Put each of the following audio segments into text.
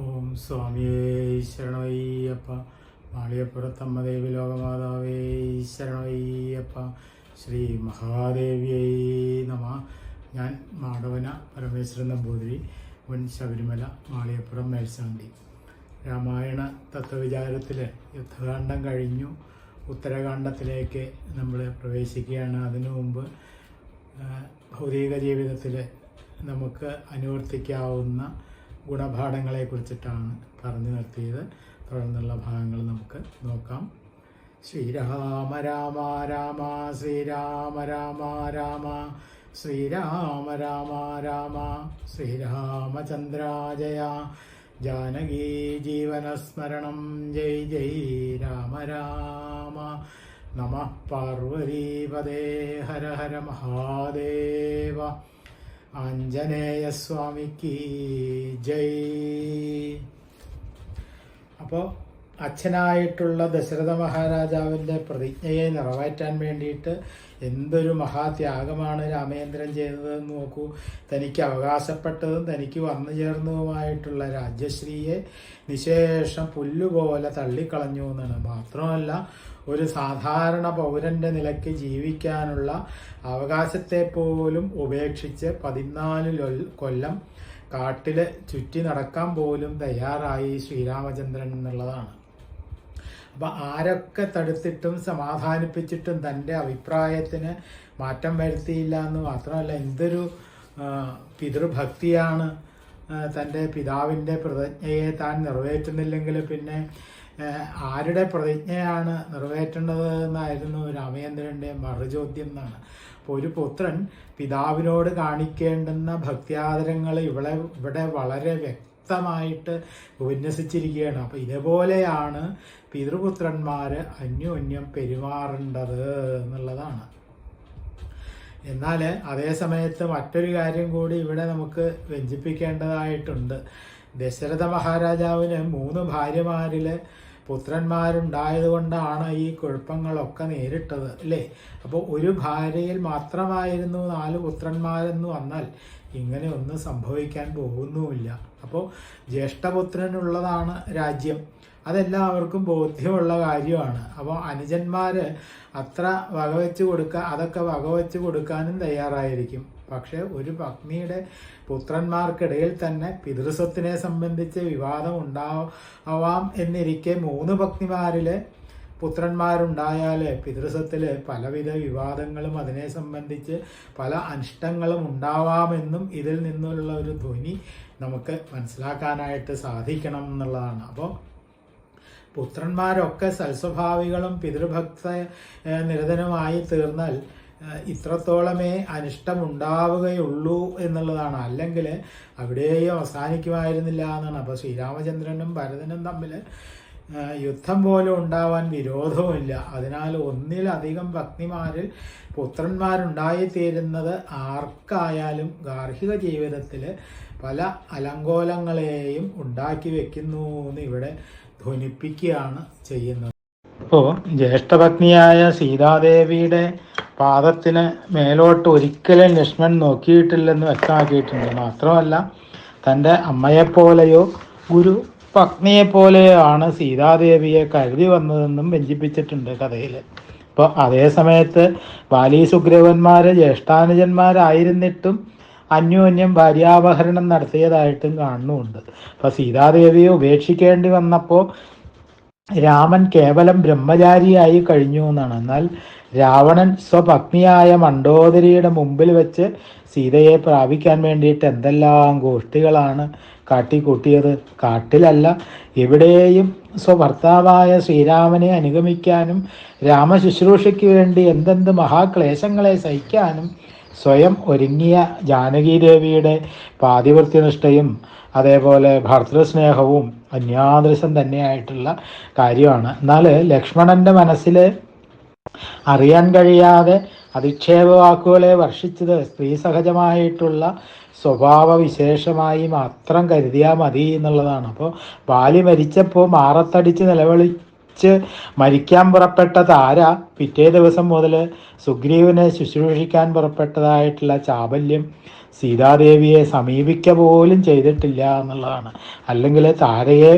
ഓം സ്വാമിയേ ശരണയ്യപ്പ മാളിയപ്പുറത്തമ്മദേവി ലോകമാതാവേ ശരണയ്യപ്പ ശ്രീ മഹാദേവിയേ നമ. ഞാൻ മാടവന പരമേശ്വരൻ നമ്പൂതിരി മുൻ ശബരിമല മാളിയപ്പുറം മേൽശാന്തി. രാമായണ തത്വവിചാരത്തിൽ യുദ്ധകാന്ഡം കഴിഞ്ഞു. ഉത്തരകാന്ഡത്തിലേക്ക് നമ്മൾ പ്രവേശിക്കുകയാണ്. അതിനു മുമ്പ് ഭൗതിക ജീവിതത്തിൽ നമുക്ക് അനുവർത്തിക്കാവുന്ന ഗുണപാഠങ്ങളെ കുറിച്ചിട്ടാണ് പറഞ്ഞു നിർത്തിയത്. തുടർന്നുള്ള ഭാഗങ്ങൾ നമുക്ക് നോക്കാം. ശ്രീരാമ രാമ രാമ ശ്രീരാമ രാമ രാമ ശ്രീരാമ രാമ രാമ ശ്രീരാമചന്ദ്രാജയ ജാനകീ ജീവനസ്മരണം ജയ് ജയ് രാമ രാമ നമ പാർവതീപദേ ഹര ഹര മഹാദേവ. ആഞ്ജനേയസ്വാമിക്ക് ജയ്. അപ്പോൾ അച്ഛനായിട്ടുള്ള ദശരഥ മഹാരാജാവിന്റെ പ്രതിജ്ഞയെ നിറവേറ്റാൻ വേണ്ടിയിട്ട് എന്തൊരു മഹാത്യാഗമാണ് രാമേന്ദ്രൻ ചെയ്തതെന്ന് നോക്കൂ. തനിക്ക് അവകാശപ്പെട്ടതും തനിക്ക് വന്നു ചേർന്നതുമായിട്ടുള്ള രാജ്യശ്രീയെ നിശേഷം പുല്ലുപോലെ തള്ളിക്കളഞ്ഞു എന്നാണ്. മാത്രമല്ല ഒരു സാധാരണ പൗരന്റെ നിലയ്ക്ക് ജീവിക്കാനുള്ള അവകാശത്തെ പോലും ഉപേക്ഷിച്ച് പതിനാല് കൊല്ലം കാട്ടിൽ ചുറ്റി നടക്കാൻ പോലും തയ്യാറായി ശ്രീരാമചന്ദ്രൻ എന്നുള്ളതാണ്. അപ്പൊ ആരൊക്കെ തടുത്തിട്ടും സമാധാനിപ്പിച്ചിട്ടും തന്റെ അഭിപ്രായത്തിന് മാറ്റം വരുത്തിയില്ല എന്ന് മാത്രമല്ല എന്തൊരു പിതൃഭക്തിയാണ് തന്റെ പിതാവിന്റെ പ്രതിജ്ഞയെ താൻ നിറവേറ്റുന്നില്ലെങ്കിൽ പിന്നെ ആരുടെ പ്രതിജ്ഞയാണ് നിറവേറ്റേണ്ടത് എന്നായിരുന്നു രാമചന്ദ്രന്റെ മറുചോദ്യം എന്നാണ്. അപ്പോൾ ഒരു പുത്രൻ പിതാവിനോട് കാണിക്കേണ്ടുന്ന ഭക്തിയാദരങ്ങൾ ഇവിടെ ഇവിടെ വളരെ വ്യക്തമായിട്ട് വിന്യസിച്ചിരിക്കുകയാണ്. അപ്പോൾ ഇതേപോലെയാണ് പിതൃപുത്രന്മാർ അന്യോന്യം പെരുമാറേണ്ടത് എന്നുള്ളതാണ്. എന്നാൽ അതേ സമയത്ത് മറ്റൊരു കാര്യം കൂടി ഇവിടെ നമുക്ക് വ്യഞ്ചിപ്പിക്കേണ്ടതായിട്ടുണ്ട്. ദശരഥ മഹാരാജാവിന് മൂന്ന് ഭാര്യമാരിൽ പുത്രന്മാരുണ്ടായതുകൊണ്ടാണ് ഈ കുഴപ്പങ്ങളൊക്കെ നേരിട്ടത് അല്ലേ? അപ്പോൾ ഒരു ഭാര്യയിൽ മാത്രമായിരുന്നു നാല് പുത്രന്മാരെന്ന് വന്നാൽ ഇങ്ങനെ ഒന്നും സംഭവിക്കാൻ പോകുന്നുമില്ല. അപ്പോൾ ജ്യേഷ്ഠപുത്രനുള്ളതാണ് രാജ്യം. അതെല്ലാവർക്കും ബോധ്യമുള്ള കാര്യമാണ്. അപ്പോൾ അനുജന്മാര് അത്ര വകവെച്ച് കൊടുക്കുക അതൊക്കെ വകവെച്ച് കൊടുക്കാനും തയ്യാറായിരിക്കും. പക്ഷെ ഒരു പത്നിയുടെ പുത്രന്മാർക്കിടയിൽ തന്നെ പിതൃസ്വത്തിനെ സംബന്ധിച്ച് വിവാദം ഉണ്ടാവാം എന്നിരിക്കെ മൂന്ന് പത്നിമാരിൽ പുത്രന്മാരുണ്ടായാൽ പിതൃസ്വത്തിൽ പലവിധ വിവാദങ്ങളും അതിനെ സംബന്ധിച്ച് പല അനിഷ്ടങ്ങളും ഉണ്ടാവാമെന്നും ഇതിൽ നിന്നുള്ള ഒരു ധ്വനി നമുക്ക് മനസ്സിലാക്കാനായിട്ട് സാധിക്കണം എന്നുള്ളതാണ്. അപ്പോൾ പുത്രന്മാരൊക്കെ സൽസ്വഭാവികളും പിതൃഭക്ത നിരതനുമായി തീർന്നാൽ ഇത്രത്തോളമേ അനിഷ്ടമുണ്ടാവുകയുള്ളൂ എന്നുള്ളതാണ്. അല്ലെങ്കിൽ അവിടെയും അവസാനിക്കുമായിരുന്നില്ല എന്നാണ്. അപ്പോൾ ശ്രീരാമചന്ദ്രനും ഭരതനും തമ്മിൽ യുദ്ധം പോലും ഉണ്ടാവാൻ വിരോധവുമില്ല. അതിനാൽ ഒന്നിലധികം ഭക്തിമാരിൽ പുത്രന്മാരുണ്ടായിത്തീരുന്നത് ആർക്കായാലും ഗാർഹിക ജീവിതത്തിൽ പല അലങ്കോലങ്ങളെയും ഉണ്ടാക്കി വെക്കുന്നു എന്ന് ഇവിടെ ധ്വനിപ്പിക്കുകയാണ് ചെയ്യുന്നത്. അപ്പോൾ ജ്യേഷ്ഠപത്നിയായ സീതാദേവിയുടെ പാദത്തിന് മേലോട്ട് ഒരിക്കലും ലക്ഷ്മൺ നോക്കിയിട്ടില്ലെന്ന് വ്യക്തമാക്കിയിട്ടുണ്ട്. മാത്രമല്ല തന്റെ അമ്മയെപ്പോലെയോ ഗുരു പത്നിയെപ്പോലെയോ ആണ് സീതാദേവിയെ കരുതി വന്നതെന്നും ബന്ധിപ്പിച്ചിട്ടുണ്ട് കഥയിൽ അപ്പോൾ അതേ സമയത്ത് ബാലി സുഗ്രീവന്മാര് ജ്യേഷ്ഠാനുജന്മാരായിരുന്നിട്ടും അന്യോന്യം ഭാര്യാപഹരണം നടത്തിയതായിട്ടും കാണുന്നുമുണ്ട് അപ്പൊ സീതാദേവിയെ ഉപേക്ഷിക്കേണ്ടി വന്നപ്പോൾ രാമൻ കേവലം ബ്രഹ്മചാരിയായി കഴിഞ്ഞു എന്നാണ്. എന്നാൽ രാവണൻ സ്വപത്നിയായ മണ്ഡോദരിയുടെ മുമ്പിൽ വെച്ച് സീതയെ പ്രാപിക്കാൻ വേണ്ടിയിട്ട് എന്തെല്ലാം ഗോഷ്ഠികളാണ് കാട്ടിക്കൂട്ടിയത്? കാട്ടിലല്ല എവിടെയും സ്വഭർത്താവായ ശ്രീരാമനെ അനുഗമിക്കാനും രാമശുശ്രൂഷയ്ക്ക് വേണ്ടി എന്തെന്ത് മഹാക്ലേശങ്ങളെ സഹിക്കാനും സ്വയം ഒരുങ്ങിയ ജാനകീദേവിയുടെ പാതിവൃത്യനിഷ്ഠയും അതേപോലെ ഭർത്തൃസ്നേഹവും അന്യാദൃശം തന്നെയായിട്ടുള്ള കാര്യമാണ്. എന്നാൽ ലക്ഷ്മണന്റെ മനസ്സിൽ അറിയാൻ കഴിയാതെ അധിക്ഷേപ വാക്കുകളെ വർഷിച്ചത് സ്ത്രീ സഹജമായിട്ടുള്ള സ്വഭാവ വിശേഷമായി മാത്രം കരുതിയാൽ മതി എന്നുള്ളതാണ്. അപ്പോൾ ബാലി മരിച്ചപ്പോൾ മാറത്തടിച്ച് നിലവിളി മരിച്ച് മരിക്കാൻ പുറപ്പെട്ട താര പിറ്റേ ദിവസം മുതൽ സുഗ്രീവനെ ശുശ്രൂഷിക്കാൻ പുറപ്പെട്ടതായിട്ടുള്ള ചാബല്യം സീതാദേവിയെ സമീപിക്ക പോലും ചെയ്തിട്ടില്ല എന്നുള്ളതാണ്. അല്ലെങ്കിൽ താരയെ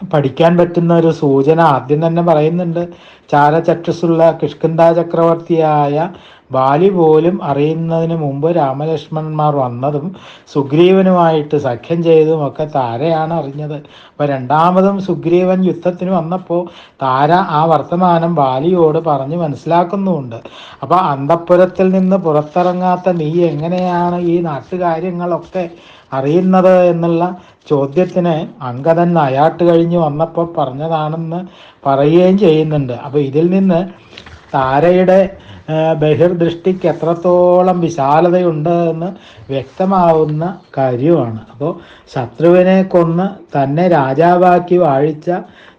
പഠിക്കാൻ പറ്റുന്ന ഒരു സൂചന ആദ്യം തന്നെ പറയുന്നുണ്ട്. ചാരചക്ഷുള്ള കിഷ്കിന്ത ചക്രവർത്തിയായ ബാലി പോലും അറിയുന്നതിന് മുമ്പ് രാമലക്ഷ്മണന്മാർ വന്നതും സുഗ്രീവനുമായിട്ട് സഖ്യം ചെയ്തതും ഒക്കെ താരയാണ് അറിഞ്ഞത്. അപ്പൊ രണ്ടാമതും സുഗ്രീവൻ യുദ്ധത്തിന് വന്നപ്പോൾ താര ആ വർത്തമാനം ബാലിയോട് പറഞ്ഞ് മനസ്സിലാക്കുന്നുമുണ്ട്. അപ്പൊ അന്തപ്പുരത്തിൽ നിന്ന് പുറത്തിറങ്ങാത്ത നീ എങ്ങനെയാണ് ഈ നാട്ടുകാര്യങ്ങളൊക്കെ അറിയുന്നത് എന്നുള്ള ചോദ്യത്തിന് അങ്കദൻ അയാട്ട് കഴിഞ്ഞ് വന്നപ്പോൾ പറഞ്ഞതാണെന്ന് പറയുകയും ചെയ്യുന്നുണ്ട്. അപ്പോൾ ഇതിൽ നിന്ന് താരയുടെ ബഹിർദൃഷ്ടിക്ക് എത്രത്തോളം വിശാലതയുണ്ട് എന്ന് വ്യക്തമാവുന്ന കാര്യമാണ്. അപ്പോൾ ശത്രുവിനെ കൊന്ന് തന്നെ രാജാവാക്കി വാഴിച്ച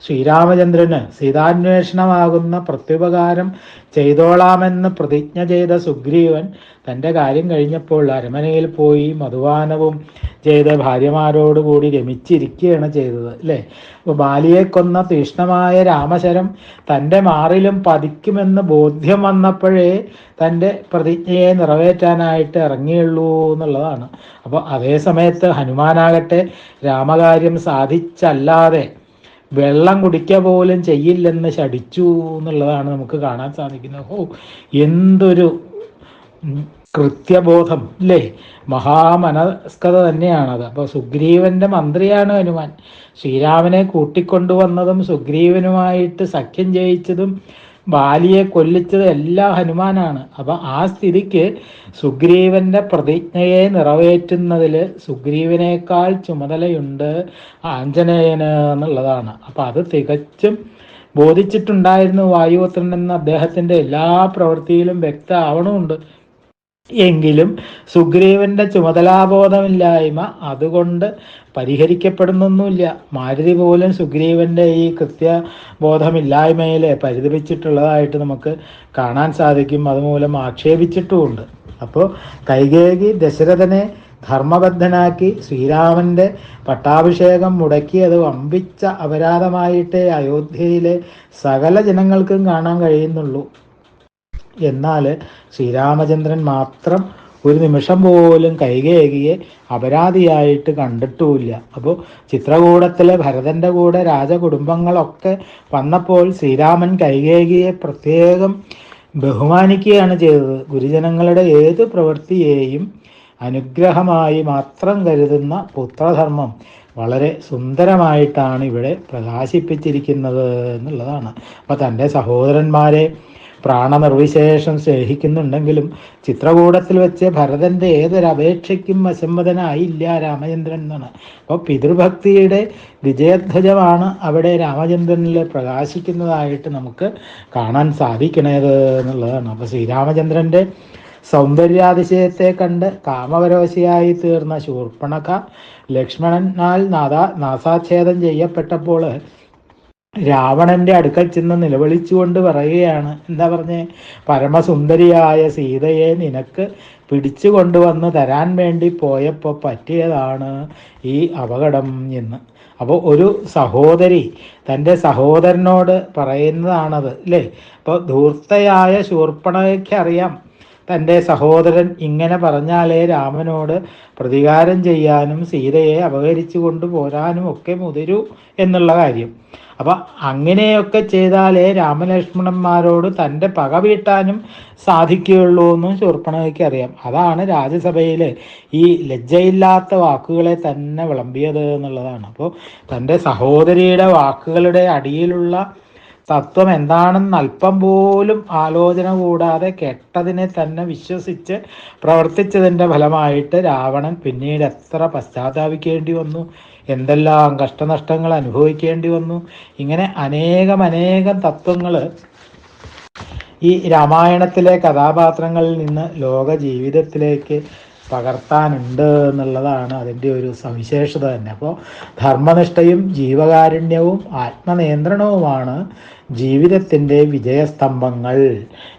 ശ്രീരാമചന്ദ്രന് സീതാന്വേഷണമാകുന്ന പ്രത്യുപകാരം ചെയ്തോളാമെന്ന് പ്രതിജ്ഞ ചെയ്ത സുഗ്രീവൻ തന്റെ കാര്യം കഴിഞ്ഞപ്പോൾ അരമനയിൽ പോയി മധുവാനവും ചെയ്ത് ഭാര്യമാരോടുകൂടി രമിച്ചിരിക്കുകയാണ് ചെയ്തത് അല്ലേ? അപ്പോൾ ബാലിയെ കൊന്ന തീഷ്ണമായ രാമശരം തന്റെ മാറിലും പതിക്കുമെന്ന് ബോധ്യം വന്നപ്പോഴേ തന്റെ പ്രതിജ്ഞയെ നിറവേറ്റാനായിട്ട് ഇറങ്ങിയുള്ളൂ എന്നുള്ളതാണ്. അപ്പോൾ അതേ സമയത്ത് ഹനുമാനാകട്ടെ രാമകാര്യം സാധിച്ചല്ലാതെ വെള്ളം കുടിക്കുക പോലും ചെയ്യില്ലെന്ന് ശടിച്ചു എന്നുള്ളതാണ് നമുക്ക് കാണാൻ സാധിക്കുന്നത്. ഓ എന്തൊരു കൃത്യബോധം അല്ലേ? മഹാമനസ്കത തന്നെയാണത്. അപ്പോൾ സുഗ്രീവന്റെ മന്ത്രിയാണ് ഹനുമാൻ. ശ്രീരാമനെ കൂട്ടിക്കൊണ്ടുവന്നതും സുഗ്രീവനുമായിട്ട് സഖ്യം ജയിച്ചതും ബാലിയെ കൊല്ലിച്ചത് എല്ലാ ഹനുമാനാണ്. അപ്പം ആ സ്ഥിതിക്ക് സുഗ്രീവന്റെ പ്രതിജ്ഞയെ നിറവേറ്റുന്നതിൽ സുഗ്രീവനേക്കാൾ ചുമതലയുണ്ട് ആഞ്ജനേയന് എന്നുള്ളതാണ്. അപ്പം അത് തികച്ചും ബോധിച്ചിട്ടുണ്ടായിരുന്നു വായുപുത്രൻ എന്ന അദ്ദേഹത്തിന്റെ എല്ലാ പ്രവൃത്തിയിലും വ്യക്തമാവണമുണ്ട്. എങ്കിലും സുഗ്രീവന്റെ ചുമതലാബോധമില്ലായ്മ അതുകൊണ്ട് പരിഹരിക്കപ്പെടുന്നൊന്നുമില്ല. മാരുതി പോലും സുഗ്രീവന്റെ ഈ കൃത്യബോധമില്ലായ്മയിൽ പരിതപിച്ചിട്ടുള്ളതായിട്ട് നമുക്ക് കാണാൻ സാധിക്കും. അതുമൂലം ആക്ഷേപിച്ചിട്ടുമുണ്ട്. അപ്പോൾ കൈകേകി ദശരഥനെ ധർമ്മബദ്ധനാക്കി ശ്രീരാമന്റെ പട്ടാഭിഷേകം മുടക്കി അത് വമ്പിച്ച അപരാധമായിട്ടേ അയോധ്യയിലെ സകല ജനങ്ങൾക്കും കാണാൻ കഴിയുന്നുള്ളൂ. എന്നാൽ ശ്രീരാമചന്ദ്രൻ മാത്രം ഒരു നിമിഷം പോലും കൈകേകിയെ അപരാധിയായിട്ട് കണ്ടിട്ടുമില്ല. അപ്പോൾ ചിത്രകൂടത്തിലെ ഭരതന്റെ കൂടെ രാജകുടുംബങ്ങളൊക്കെ വന്നപ്പോൾ ശ്രീരാമൻ കൈകേകിയെ പ്രത്യേകം ബഹുമാനിക്കുകയാണ് ചെയ്തത്. ഗുരുജനങ്ങളുടെ ഏത് പ്രവൃത്തിയെയും അനുഗ്രഹമായി മാത്രം കരുതുന്ന പുത്രധർമ്മം വളരെ സുന്ദരമായിട്ടാണ് ഇവിടെ പ്രകാശിപ്പിച്ചിരിക്കുന്നത് എന്നുള്ളതാണ്. അപ്പോൾ തന്റെ സഹോദരന്മാരെ പ്രാണനിർവിശേഷം സ്നേഹിക്കുന്നുണ്ടെങ്കിലും ചിത്രകൂടത്തിൽ വെച്ച് ഭരതന്റെ ഏതൊരപേക്ഷയ്ക്കും അസമ്മതനായില്ല രാമചന്ദ്രൻ എന്നാണ്. അപ്പോൾ പിതൃഭക്തിയുടെ വിജയധ്വജമാണ് അവിടെ രാമചന്ദ്രനിൽ പ്രകാശിക്കുന്നതായിട്ട് നമുക്ക് കാണാൻ സാധിക്കണത് എന്നുള്ളതാണ്. അപ്പോൾ ശ്രീരാമചന്ദ്രന്റെ സൗന്ദര്യാതിശയത്തെ കണ്ട് കാമപരോശിയായി തീർന്ന ശൂർപ്പണക ലക്ഷ്മണനാൽ നാദാ നാസാച്ഛേദം ചെയ്യപ്പെട്ടപ്പോൾ രാവണന്റെ അടുക്കൽ ചെന്ന് നിലവിളിച്ചുകൊണ്ട് പറയുകയാണ്. എന്താ പറഞ്ഞേ? പരമസുന്ദരിയായ സീതയെ നിനക്ക് പിടിച്ചു കൊണ്ടുവന്ന് തരാൻ വേണ്ടി പോയപ്പോൾ പറ്റിയതാണ് ഈ അപകടം എന്ന്. അപ്പോൾ ഒരു സഹോദരി തന്റെ സഹോദരനോട് പറയുന്നതാണത് അല്ലേ? അപ്പോൾ ധൂർത്തയായ ശൂർപ്പണയ്ക്ക് അറിയാം തന്റെ സഹോദരൻ ഇങ്ങനെ പറഞ്ഞാലേ രാമനോട് പ്രതികാരം ചെയ്യാനും സീതയെ അപഹരിച്ചു കൊണ്ടുപോരാനും ഒക്കെ മുതിരൂ എന്നുള്ള കാര്യം. അപ്പം അങ്ങനെയൊക്കെ ചെയ്താലേ രാമലക്ഷ്മണന്മാരോട് തന്റെ പക വീട്ടാനും സാധിക്കുകയുള്ളൂ എന്നും ശൂർപ്പണയ്ക്ക് അറിയാം. അതാണ് രാജ്യസഭയിൽ ഈ ലജ്ജയില്ലാത്ത വാക്കുകളെ തന്നെ വിളമ്പിയത് എന്നുള്ളതാണ്. അപ്പോൾ തന്റെ സഹോദരിയുടെ വാക്കുകളുടെ അടിയിലുള്ള തത്വം എന്താണെന്ന് അല്പം പോലും ആലോചന കൂടാതെ കെട്ടതിനെ തന്നെ വിശ്വസിച്ച് പ്രവർത്തിച്ചതിന്റെ ഫലമായിട്ട് രാവണൻ പിന്നീട് എത്ര പശ്ചാത്താപിക്കേണ്ടി വന്നു? എന്തെല്ലാം കഷ്ടനഷ്ടങ്ങൾ അനുഭവിക്കേണ്ടി വന്നു? ഇങ്ങനെ അനേകം അനേകം തത്വങ്ങൾ ഈ രാമായണത്തിലെ കഥാപാത്രങ്ങളിൽ നിന്ന് ലോക ജീവിതത്തിലേക്ക് പകർത്താനുണ്ട് എന്നുള്ളതാണ് അതിന്റെ ഒരു സവിശേഷത തന്നെ. അപ്പോൾ ധർമ്മനിഷ്ഠയും ജീവകാരുണ്യവും ആത്മനിയന്ത്രണവുമാണ് ജീവിതത്തിന്റെ വിജയസ്തംഭങ്ങൾ.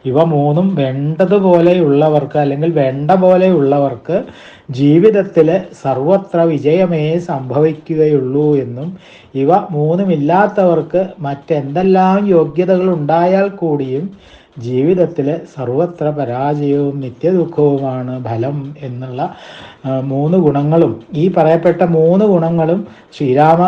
ഇവ മൂന്നും വേണ്ടതുപോലെയുള്ളവർക്ക് അല്ലെങ്കിൽ വേണ്ട പോലെയുള്ളവർക്ക് ജീവിതത്തിൽ സർവത്ര വിജയമേ സംഭവിക്കുകയുള്ളൂ എന്നും ഇവ മൂന്നുമില്ലാത്തവർക്ക് മറ്റെന്തെല്ലാം യോഗ്യതകൾ ഉണ്ടായാൽ കൂടിയും ജീവിതത്തിൽ സർവത്ര പരാജയവും നിത്യദുഃഖവുമാണ് ഫലം എന്നുള്ള മൂന്ന് ഗുണങ്ങളും. ഈ പറയപ്പെട്ട മൂന്ന് ഗുണങ്ങളും ശ്രീരാമ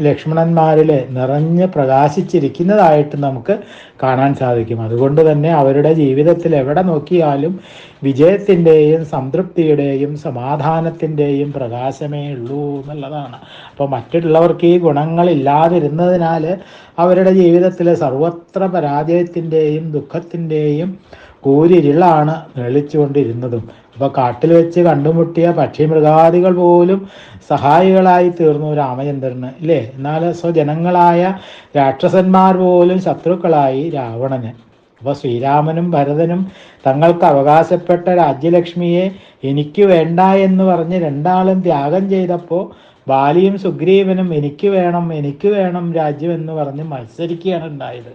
ലക്ഷ്മണന്മാരിൽ നിറഞ്ഞ് പ്രകാശിച്ചിരിക്കുന്നതായിട്ട് നമുക്ക് കാണാൻ സാധിക്കും. അതുകൊണ്ട് തന്നെ അവരുടെ ജീവിതത്തിൽ എവിടെ നോക്കിയാലും വിജയത്തിന്റെയും സംതൃപ്തിയുടെയും സമാധാനത്തിന്റെയും പ്രകാശമേ ഉള്ളൂ എന്നുള്ളതാണ്. അപ്പോൾ മറ്റുള്ളവർക്ക് ഈ ഗുണങ്ങളില്ലാതിരുന്നതിനാൽ അവരുടെ ജീവിതത്തിൽ സർവത്ര പരാജയത്തിന്റെയും ദുഃഖത്തിന്റെയും കൂരിരുളാണ് തെളിച്ചുകൊണ്ടിരുന്നതും. അപ്പോൾ കാട്ടിൽ വെച്ച് കണ്ടുമുട്ടിയ പക്ഷി മൃഗാദികൾ പോലും സഹായികളായി തീർന്നു രാമചന്ദ്രന് ഇല്ലേ? എന്നാൽ സ്വജനങ്ങളായ രാക്ഷസന്മാർ പോലും ശത്രുക്കളായി രാവണന്. അപ്പോൾ ശ്രീരാമനും ഭരതനും തങ്ങൾക്ക് അവകാശപ്പെട്ട രാജ്യലക്ഷ്മിയെ എനിക്ക് വേണ്ട എന്ന് പറഞ്ഞ് രണ്ടാളും ത്യാഗം ചെയ്തപ്പോൾ ബാലിയും സുഗ്രീവനും എനിക്ക് വേണം എനിക്ക് വേണം രാജ്യം എന്ന് പറഞ്ഞ് മത്സരിക്കുകയാണ് ഉണ്ടായത്.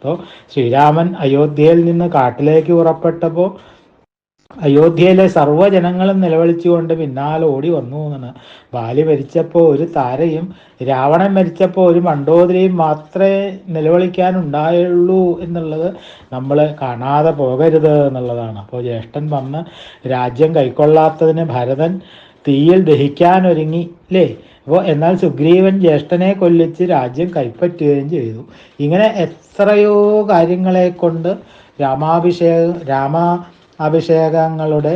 അപ്പോൾ ശ്രീരാമൻ അയോധ്യയിൽ നിന്ന് കാട്ടിലേക്ക് പുറപ്പെട്ടപ്പോൾ അയോധ്യയിലെ സർവജനങ്ങളും നിലവിളിച്ചുകൊണ്ട് പിന്നാലെ ഓടി വന്നു എന്നാണ്. ബാലി മരിച്ചപ്പോൾ ഒരു താരയും രാവണൻ മരിച്ചപ്പോൾ ഒരു മണ്ടോദരിയും മാത്രമേ നിലവിളിക്കാനുണ്ടായുള്ളൂ എന്നുള്ളത് നമ്മൾ കാണാതെ പോകരുത് എന്നുള്ളതാണ്. അപ്പോൾ ജ്യേഷ്ഠൻ വന്ന് രാജ്യം കൈക്കൊള്ളാത്തതിന് ഭരതൻ തീയിൽ ദഹിക്കാനൊരുങ്ങി അല്ലേ അപ്പോൾ എന്നാൽ സുഗ്രീവൻ ജ്യേഷ്ഠനെ കൊല്ലിച്ച് രാജ്യം കൈപ്പറ്റുകയും ചെയ്തു. ഇങ്ങനെ എത്രയോ കാര്യങ്ങളെ കൊണ്ട് രാമാഭിഷേകം രാമ അഭിഷേകങ്ങളുടെ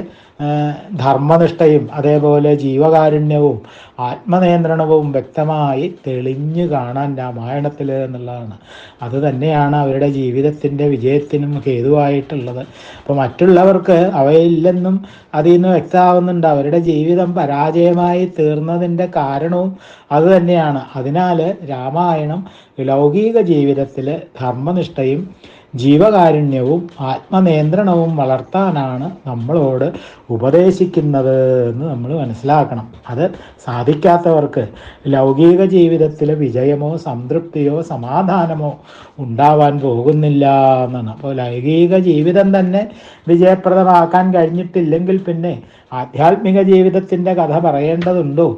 ധർമ്മനിഷ്ഠയും അതേപോലെ ജീവകാരുണ്യവും ആത്മനിയന്ത്രണവും വ്യക്തമായി തെളിഞ്ഞു കാണാൻ രാമായണത്തിൽ എന്നുള്ളതാണ്. അത് തന്നെയാണ് അവരുടെ ജീവിതത്തിന്റെ വിജയത്തിനും ഹേതുവായിട്ടുള്ളത്. അപ്പോൾ മറ്റുള്ളവർക്ക് അവയില്ലെന്നും അതിൽ നിന്ന് വ്യക്തമാവുന്നുണ്ട് അവരുടെ ജീവിതം പരാജയമായി തീർന്നതിന്റെ കാരണവും അത് തന്നെയാണ്. അതിനാൽ രാമായണം ലൗകിക ജീവിതത്തിൽ ധർമ്മനിഷ്ഠയും ജീവകാരുണ്യവും ആത്മനിയന്ത്രണവും വളർത്താനാണ് നമ്മളോട് ഉപദേശിക്കുന്നത് എന്ന് നമ്മൾ മനസ്സിലാക്കണം. അത് സാധിക്കാത്തവർക്ക് ലൗകിക ജീവിതത്തിൽ വിജയമോ സംതൃപ്തിയോ സമാധാനമോ ഉണ്ടാവാൻ പോകുന്നില്ല എന്നാണ്. അപ്പോൾ ലൗകിക ജീവിതം തന്നെ വിജയപ്രദമാക്കാൻ കഴിഞ്ഞിട്ടില്ലെങ്കിൽ പിന്നെ ആധ്യാത്മിക ജീവിതത്തിന്റെ കഥ പറയേണ്ടതുണ്ടോ?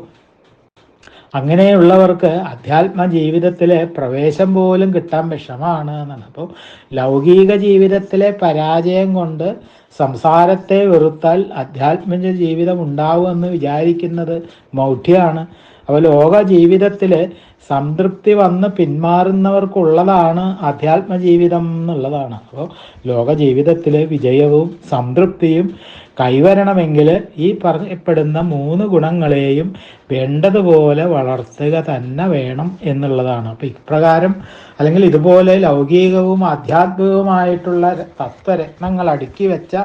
അങ്ങനെയുള്ളവർക്ക് അധ്യാത്മ ജീവിതത്തിലെ പ്രവേശം പോലും കിട്ടാൻ വിഷമാണ് എന്നാണ്. അപ്പോൾ ലൗകിക ജീവിതത്തിലെ പരാജയം കൊണ്ട് സംസാരത്തെ വെറുത്താൽ അധ്യാത്മിക ജീവിതം ഉണ്ടാവുമെന്ന് വിചാരിക്കുന്നത് മൗഢ്യമാണ്. അപ്പോൾ ലോക ജീവിതത്തിൽ സംതൃപ്തി വന്ന് പിന്മാറുന്നവർക്കുള്ളതാണ് അധ്യാത്മ ജീവിതം എന്നുള്ളതാണ്. അപ്പോൾ ലോക ജീവിതത്തിലെ വിജയവും സംതൃപ്തിയും കൈവരണമെങ്കിൽ ഈ പറയപ്പെടുന്ന മൂന്ന് ഗുണങ്ങളെയും വേണ്ടതുപോലെ വളർത്തുക തന്നെ വേണം എന്നുള്ളതാണ്. അപ്പം ഇപ്രകാരം അല്ലെങ്കിൽ ഇതുപോലെ ലൗകികവും ആധ്യാത്മികവുമായിട്ടുള്ള തത്വരത്നങ്ങൾ അടുക്കി വെച്ച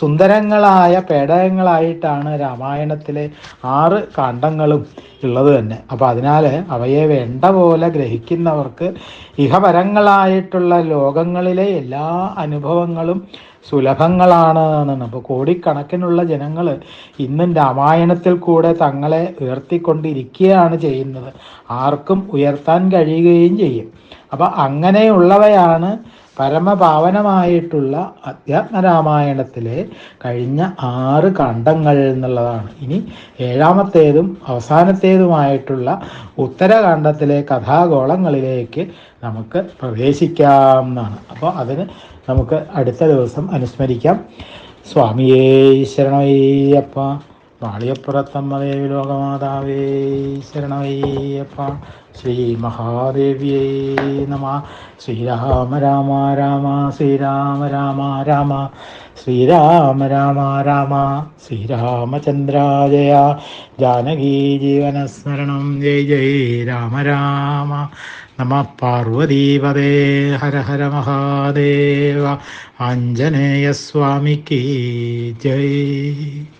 സുന്ദരങ്ങളായ പേടകങ്ങളായിട്ടാണ് രാമായണത്തിലെ ആറ് കാണ്ഡങ്ങളും ഉള്ളത് തന്നെ. അപ്പോൾ അതിനാൽ അവയെ വേണ്ട പോലെ ഗ്രഹിക്കുന്നവർക്ക് ഇഹപരങ്ങളായിട്ടുള്ള ലോകങ്ങളിലെ എല്ലാ അനുഭവങ്ങളും സുലഭങ്ങളാണ് എന്നാണ് അപ്പോൾ കോടിക്കണക്കിനുള്ള ജനങ്ങൾ ഇന്നും രാമായണത്തിൽ കൂടെ തങ്ങളെ ഉയർത്തിക്കൊണ്ടിരിക്കുകയാണ് ചെയ്യുന്നത്. ആർക്കും ഉയർത്താൻ കഴിയുകയും ചെയ്യും. അപ്പോൾ അങ്ങനെയുള്ളവയാണ് പരമപാവനമായിട്ടുള്ള അധ്യാത്മരാമായണത്തിലെ കഴിഞ്ഞ ആറ് കാണ്ഡങ്ങൾ എന്നുള്ളതാണ്. ഇനി ഏഴാമത്തേതും അവസാനത്തേതുമായിട്ടുള്ള ഉത്തരകാണ്ഡത്തിലെ കഥാഗോളങ്ങളിലേക്ക് നമുക്ക് പ്രവേശിക്കാം എന്നാണ്. അപ്പോൾ അതിന് നമുക്ക് അടുത്ത ദിവസം അനുസ്മരിക്കാം. സ്വാമിയേ ശരണയ്യപ്പ മാളിയപ്പുറത്തമ്മദേവി ലോകമാതാവേ ശരണവയ്യപ്പ ശ്രീ മഹാദേവിയേ നമ. ശ്രീരാമ രാമ രാമ ശ്രീരാമ രാമ രാമ ശ്രീരാമ രാമ രാമ ശ്രീരാമചന്ദ്രാജയ ജാനകീ ജീവനസ്മരണം. ജയ് ജയ് രാമ രാമ. നമ പാർവതീപദേ ഹര ഹര മഹാദേവ. ആഞ്ജനേയസ്വാമിക്ക് ജയ്.